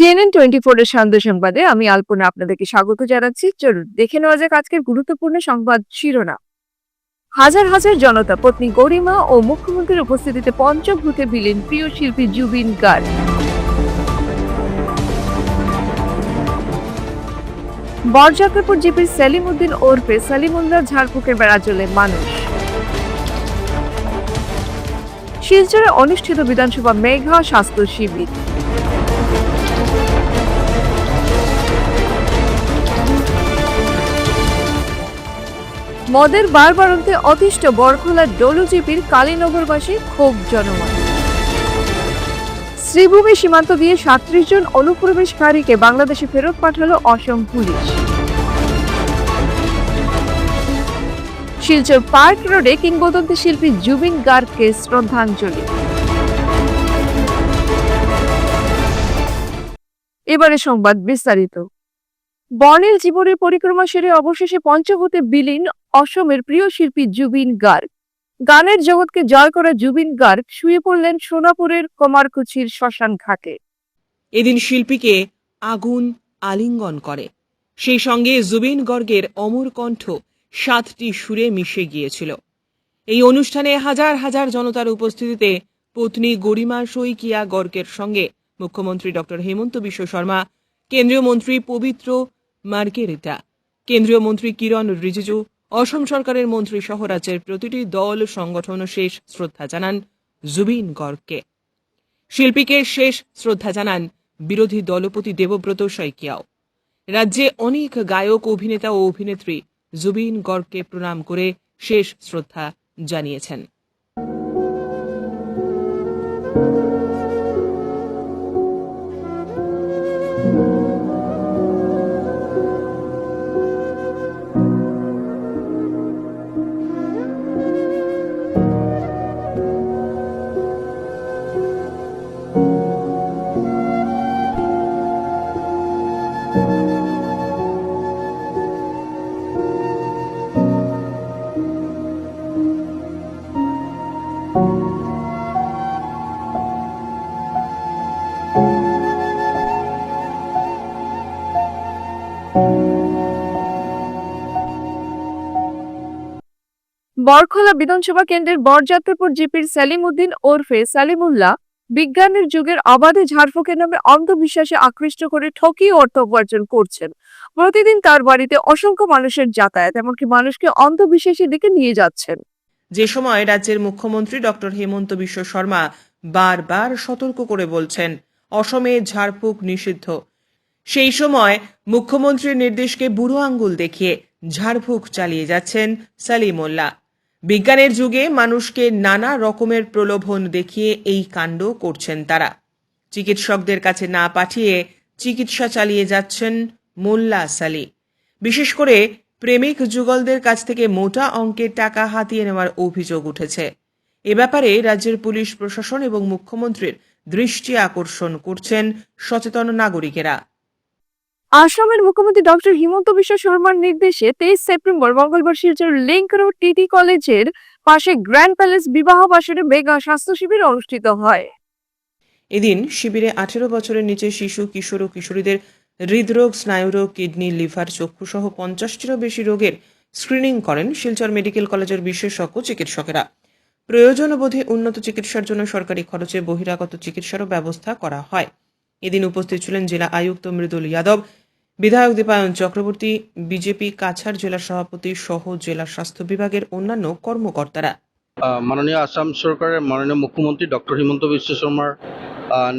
CNN twenty four এর সান্ধ্য সংবাদে আমি আলপনা আপনাদেরকে স্বাগত জানাচ্ছি। চলুন, দেখে নেওয়া যাক আজকের গুরুত্বপূর্ণ সংবাদ শিরোনাম। হাজার হাজার জনতা, পত্নী গরিমা ও মুখ্যমন্ত্রীর উপস্থিতিতে পঞ্চভূতে বিলীন প্রিয় শিল্পী জুবিন গার্গ। বরযাত্রাপুর জিপির সেলিম উদ্দিন ওরফে সালিমুল্লাহ ঝাড়ফুকের বেড়াচলে মানুষ। শিলচরে অনুষ্ঠিত বিধানসভা মেঘা স্বাস্থ্য শিবির। মদের বারবারন্তে অতিষ্ঠ বরখোলার ডলুজিপির কালীনগরবাসী ক্ষোভ জনমত। শ্রীভূমি সীমান্ত দিয়ে সাত্রিশ জন অনুপ্রবেশকারীকে বাংলাদেশে ফেরত পাঠালো অসম পুলিশ। শিলচর পার্ক রোডে কিংবদন্তি শিল্পী জুবিন গার্গকে শ্রদ্ধাঞ্জলি। এবারে সংবাদ বিস্তারিত। বর্ণিল জীবনের পরিক্রমা সেরে অবশেষে পঞ্চভূতে বিলীন অসমের প্রিয় শিল্পী জুবিন গার্গ। গানের জগৎকে জয় করা জুবিন গার্গ শুয়ে পড়লেন সোনাপুরের কমারকুচির শ্মশান ঘাটে। এদিন শিল্পীকে আগুন আলিঙ্গন করে। সেই সঙ্গে জুবিন গর্গের অমর কণ্ঠ সাতটি সুরে মিশে গিয়েছিল। এই অনুষ্ঠানে হাজার হাজার জনতার উপস্থিতিতে পত্নী গরিমা শইকিয়া গর্গের সঙ্গে মুখ্যমন্ত্রী ডক্টর হেমন্ত বিশ্ব শর্মা, কেন্দ্রীয় মন্ত্রী পবিত্র মার্গেরিটা কেন্দ্রীয় মন্ত্রী কিরণ রিজিজু, অসম সরকারের মন্ত্রী সহ রাজ্যের প্রতিটি দল, সংগঠন শেষ শ্রদ্ধা জানান জুবিন গর্গকে। শিল্পীকে শেষ শ্রদ্ধা জানান বিরোধী দলপতি দেবব্রত শইকিয়াও। রাজ্যে অনেক গায়ক, অভিনেতা ও অভিনেত্রী জুবিন গর্গকে প্রণাম করে শেষ শ্রদ্ধা জানিয়েছেন। বরখোলা বিধানসভা কেন্দ্রের বরযাত্রপুর জিপির সালিম উদ্দিন ওরফে সালিমুল্লাহ বিজ্ঞানের যুগের অবাধে ঝাড়ফুঁকের নামে অন্ধবিশ্বাসে আকৃষ্ট করে ঠকিয়ে অর্থ উপার্জন করছেন। প্রতিদিন তার বাড়িতে অসংখ্য মানুষের যাতায়াত, এমনকি মানুষকে অন্ধবিশ্বাসের দিকে নিয়ে যাচ্ছেন। যে সময় রাজ্যের মুখ্যমন্ত্রী ডক্টর হেমন্ত বিশ্ব শর্মা বারবার সতর্ক করে বলছেন, অসমে ঝাড়ফুঁক নিষিদ্ধ। সেই সময় মুখ্যমন্ত্রীর নির্দেশকে বুড়ো আঙ্গুল দেখিয়ে ঝাড়ফুঁক চালিয়ে যাচ্ছেন সালিমুল্লাহ। বিজ্ঞানের যুগে মানুষকে নানা রকমের প্রলোভন দেখিয়ে এই কাণ্ড করছেন তারা। চিকিৎসকদের কাছে না পাঠিয়ে চিকিৎসা চালিয়ে যাচ্ছেন মোল্লা সালি। বিশেষ করে প্রেমিক যুগলদের কাছ থেকে মোটা অঙ্কের টাকা হাতিয়ে নেওয়ার অভিযোগ উঠেছে। এ ব্যাপারে রাজ্যের পুলিশ প্রশাসন এবং মুখ্যমন্ত্রীর দৃষ্টি আকর্ষণ করছেন সচেতন নাগরিকেরা। আসামের মুখ্যমন্ত্রী ডক্টর হিমন্ত বিশ্ব শর্মার নির্দেশে তেইশ সেপ্টেম্বর মঙ্গলবার শিলচর লিংক রোড টিটি কলেজের পাশে গ্র্যান্ড প্যালেস বিবাহ বাসরে মেগা স্বাস্থ্য শিবির অনুষ্ঠিত হয়। এদিন শিবিরে আঠেরো বছরের নিচে শিশু কিশোর ও কিশোরীদের হৃদরোগ, স্নায়ুরোগ, কিডনি, লিভার চক্ষু সহ পঞ্চাশটিরও বেশি রোগের স্ক্রিনিং করেন শিলচর মেডিকেল কলেজের বিশেষজ্ঞ চিকিৎসকেরা। প্রয়োজন বোধে উন্নত চিকিৎসার জন্য সরকারি খরচে বহিরাগত চিকিৎসারও ব্যবস্থা করা হয়। এদিন উপস্থিত ছিলেন জেলা আয়ুক্ত মৃদুল যাদব বিধায়ক দীপায়ন চক্রবর্তী, বিজেপি, কাছাড় জেলা সভাপতি সহ জেলা স্বাস্থ্য বিভাগের অন্যান্য কর্মকর্তারা। মাননীয় আসাম সরকারের মাননীয় মুখ্যমন্ত্রী ডক্টর হিমন্ত বিশ্ব শর্মার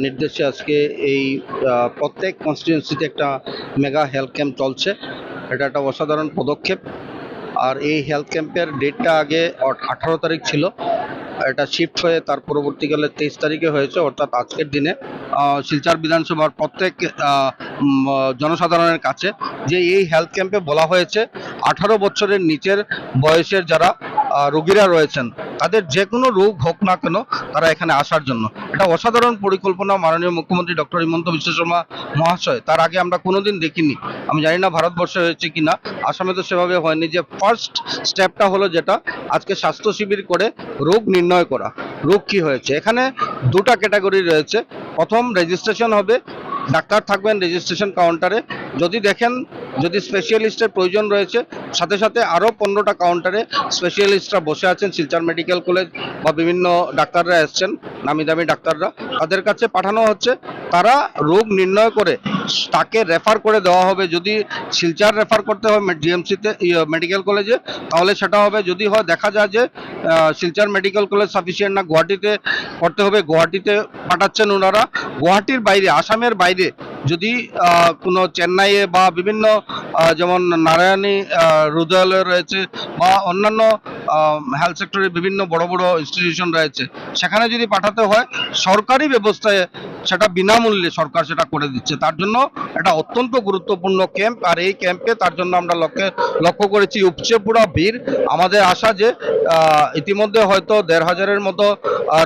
নির্দেশে আজকে এই প্রত্যেক কনস্টিটিউন্সিতে একটা মেগা হেলথ ক্যাম্প চলছে। এটা একটা অসাধারণ পদক্ষেপ। আর এই হেলথ ক্যাম্পের ডেটটা আগে আঠারো তারিখ ছিল। এটা শিফট হয়ে তার পরবর্তীকালে তেইশ তারিখে হয়েছে, অর্থাৎ আজকের দিনে। শিলচর বিধানসভার প্রত্যেক জনসাধারণের কাছে যে এই হেলথ ক্যাম্পে বলা হয়েছে, আঠারো বছরের নিচের বয়সের যারা রোগীরা রয়েছেন তাদের যে কোনো রোগ হোক না কেন তারা এখানে আসার জন্য। এটা অসাধারণ পরিকল্পনা মাননীয় মুখ্যমন্ত্রী ডক্টর হিমন্ত বিশ্ব শর্মা মহাশয়, তার আগে আমরা কোনোদিন দেখিনি। আমি জানি না ভারতবর্ষে হয়েছে কিনা, আসামে তো সেভাবে হয়নি। যে ফার্স্ট স্টেপটা হলো যেটা, আজকে স্বাস্থ্য শিবির করে রোগ নির্ণয় করা। রোগ কি হয়েছে? এখানে দুটা ক্যাটাগরি রয়েছে। প্রথম রেজিস্ট্রেশন হবে, ডাক্তার থাকবেন রেজিস্ট্রেশন কাউন্টারে যদি দেখেন যদি স্পেশালিস্টের প্রয়োজন রয়েছে, সাথে সাথে আরও পনেরোটা কাউন্টারে স্পেশালিস্টরা বসে আছেন, শিলচর মেডিকেল কলেজ বা বিভিন্ন ডাক্তাররা এসছেন, নামি দামি ডাক্তাররা। তাদের কাছে পাঠানো হচ্ছে, তারা রোগ নির্ণয় করে তাকে রেফার করে দেওয়া হবে। যদি শিলচার রেফার করতে হয় জিএমসিতে মেডিকেল কলেজে তাহলে সেটা হবে। যদি হয়, দেখা যায় যে শিলচর মেডিকেল কলেজ সাফিসিয়েন্ট না, গুয়াহাটিতে করতে হবে। গুয়াহাটিতে পাঠাচ্ছেন ওনারা। গুয়াহাটির বাইরে, আসামের বাইরে যদি কোনো চেন্নাইয়ে বা বিভিন্ন যেমন নারায়ণী হৃদয়ালয় রয়েছে বা অন্যান্য হেলথ সেক্টরে বিভিন্ন বড় বড় ইনস্টিটিউশন রয়েছে, সেখানে যদি পাঠাতে হয়, সরকারি ব্যবস্থায় সেটা বিনামূল্যে সরকার সেটা করে দিচ্ছে। তার জন্য এটা অত্যন্ত গুরুত্বপূর্ণ ক্যাম্প আর এই ক্যাম্পে তার জন্য আমরা লক্ষ্যে, লক্ষ্য করেছি উপচে পুরা ভিড়। আমাদের আশা যে ইতিমধ্যে হয়তো দেড় হাজারের মতো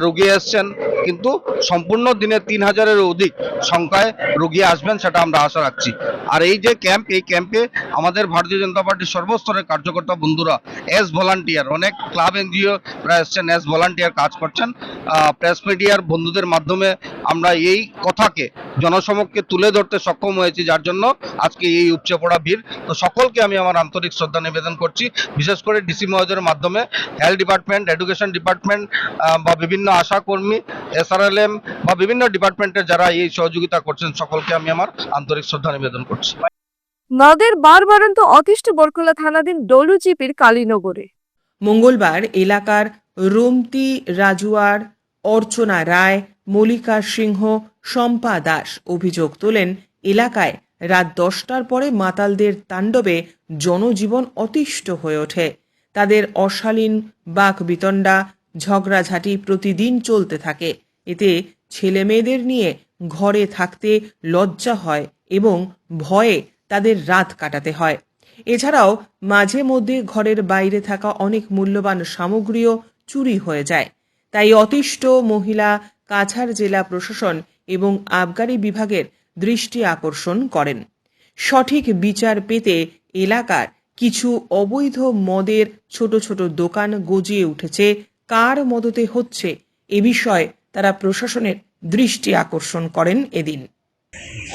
রোগী এসছেন, কিন্তু সম্পূর্ণ দিনে তিন হাজারের অধিক সংখ্যায় রোগী আসবেন সেটা আমরা আশা রাখছি। আর এই যে ক্যাম্প এই ক্যাম্পে আমাদের ভারতীয় জনতা পার্টির সর্বস্তরের কার্যকর্তা বন্ধুরা এস ভলান্টিয়ার অনেক ক্লাব এনজিও এসছেন এস ভলান্টিয়ার কাজ করছেন। প্রেস মিডিয়ার বন্ধুদের মাধ্যমে আমরা এই কথাকে, জনসমক্ষে তুলে ধরতে সক্ষম হয়েছি, যার জন্য আজকে এই উপচে পড়া ভিড়। তো সকলকে আমি আমার আন্তরিক শ্রদ্ধা নিবেদন করছি। বিশেষ করে ডিসি মহোদয়ের মাধ্যমে হেলথ ডিপার্টমেন্ট এডুকেশন ডিপার্টমেন্ট বা বিভিন্ন আশা কর্মী এসআরএলএম বা বিভিন্ন ডিপার্টমেন্টের যারা এই সহযোগিতা করছেন, সকলকে আমি আমার আন্তরিক শ্রদ্ধা নিবেদন করছি। নদের বারবারন্ত অতিষ্ঠ বরকলা থানাধীন ডলু জিপির কালীনগরে। মঙ্গলবার এলাকার রুমতি রাজুয়ার অর্চনা রায় মল্লিকা সিংহ শম্পা দাস অভিযোগ তোলেন এলাকায় রাত দশটার পরে মাতালদের তাণ্ডবে জনজীবন অতিষ্ঠ হয়ে ওঠে। তাদের অশালীন বাক বিতণ্ডা ঝগড়াঝাঁটি প্রতিদিন চলতে থাকে। এতে ছেলে মেয়েদের নিয়ে ঘরে থাকতে লজ্জা হয় এবং ভয়ে তাদের রাত কাটাতে হয়। এছাড়াও মাঝে মধ্যে ঘরের বাইরে থাকা অনেক মূল্যবান সামগ্রীও চুরি হয়ে যায়। তাই অতিষ্ঠ মহিলা, কাছাড় জেলা প্রশাসন এবং আবগারি বিভাগের দৃষ্টি আকর্ষণ করেন। সঠিক বিচার পেতে এলাকার কিছু অবৈধ মদের ছোট ছোট দোকান গজিয়ে উঠেছে। কার মদতে হচ্ছে এ বিষয়ে তারা প্রশাসনের দৃষ্টি আকর্ষণ করেন এদিন।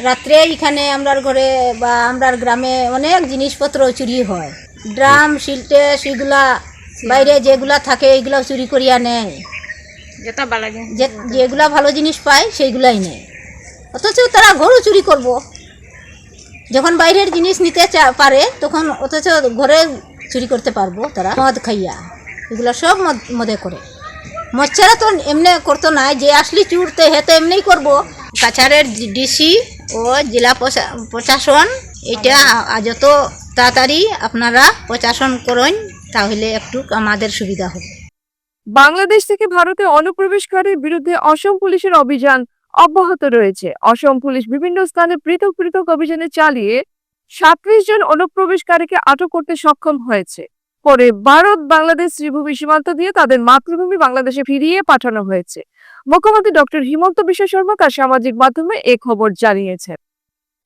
রাত্রে এখানে আমরার ঘরে বা আমরার গ্রামে অনেক জিনিসপত্র চুরি হয়। ড্রাম শিল্টে সেগুলা বাইরে যেগুলা থাকে এইগুলা চুরি করিয়া নেয়। যেগুলা ভালো জিনিস পায় সেইগুলাই নেয়। অথচ তারা ঘরও চুরি করব। যখন বাইরের জিনিস নিতে চা- পারে তখন অথচ ঘরে চুরি করতে পারব তারা। মদ খাইয়া। এগুলো সব মদ মদে করে। মদ তো এমনি করতো না, যে আসলি চুরতে হেতে এমনিই করব। কাছাড়ের ডিসি ও জেলা প্রশা- প্রশাসন, এটা যত তাড়াতাড়ি আপনারা প্রশাসন করেন, তাহলে একটু আমাদের সুবিধা হবে। বাংলাদেশ থেকে ভারতে অনুপ্রবেশকারীর বিরুদ্ধে অসম পুলিশের অভিযান অব্যাহত রয়েছে। অসম পুলিশ বিভিন্ন স্থানে পৃথক পৃথক অভিযানে চালিয়ে সাতত্রিশ জন অনুপ্রবেশকারীকে আটক করতে সক্ষম হয়েছে। পরে ভারত বাংলাদেশ ত্রিভূমি সীমান্ত দিয়ে তাদের মাতৃভূমি বাংলাদেশে ফিরিয়ে পাঠানো হয়েছে। মুখ্যমন্ত্রী ডক্টর হিমন্ত বিশ্ব শর্মা তার সামাজিক মাধ্যমে এ খবর জানিয়েছেন।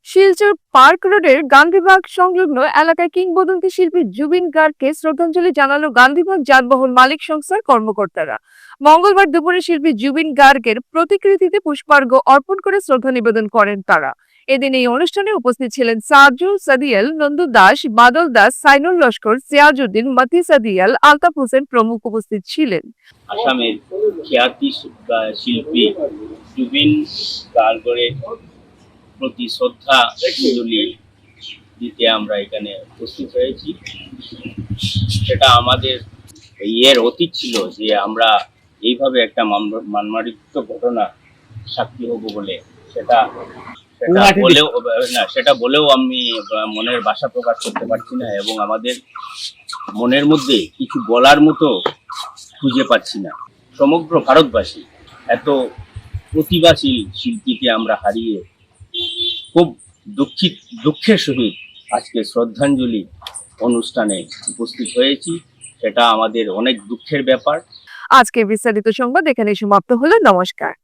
শিলচর পার্ক রোডের গান্ধীবাগ সংলগ্ন এলাকায় কিংবদন্তি শিল্পী জুবিন গার্গকে শ্রদ্ধাঞ্জলি জানালো গান্ধীবাগ যানবাহন মালিক সংস্থার কর্মকর্তারা। মঙ্গলবার দুপুরে শিল্পী জুবিন গার্গের প্রতিকৃতিতে পুষ্পার্ঘ অর্পণ করে শ্রদ্ধা নিবেদন করেন তারা। এদিন এই অনুষ্ঠানে উপস্থিত ছিলেন সাজু সাদিয়াল, নন্দু দাস, বাদল দাস, সাইনুল লস্কর, সিয়াজউদ্দিন, মতি সাদিয়াল, আলতাফ হোসেন প্রমুখ উপস্থিত ছিলেন। আসামের খ্যাতি শিল্পী জুবিন গার্গের প্রতি শ্রদ্ধা দিতে আমরা এখানে উপস্থিত হয়েছি। সেটা আমাদের ইয়ের অতীত ছিল যে আমরা এইভাবে একটা মানমারিত্ব ঘটনা সাক্ষী হব বলে সেটা সেটা বলেও না সেটা বলেও আমি মনের বাসা প্রকাশ করতে পারছি না এবং আমাদের মনের মধ্যে কিছু বলার মতো খুঁজে পাচ্ছি না। সমগ্র ভারতবাসী এত প্রতিভাশীল শিল্পীকে আমরা হারিয়ে খুব দুঃখিত দুঃখের সহিত আজকে শ্রদ্ধাঞ্জলি অনুষ্ঠানে উপস্থিত হয়েছি। সেটা আমাদের অনেক দুঃখের ব্যাপার। আজকে বিস্তারিত সংবাদ এখানে সমাপ্ত হলো। নমস্কার।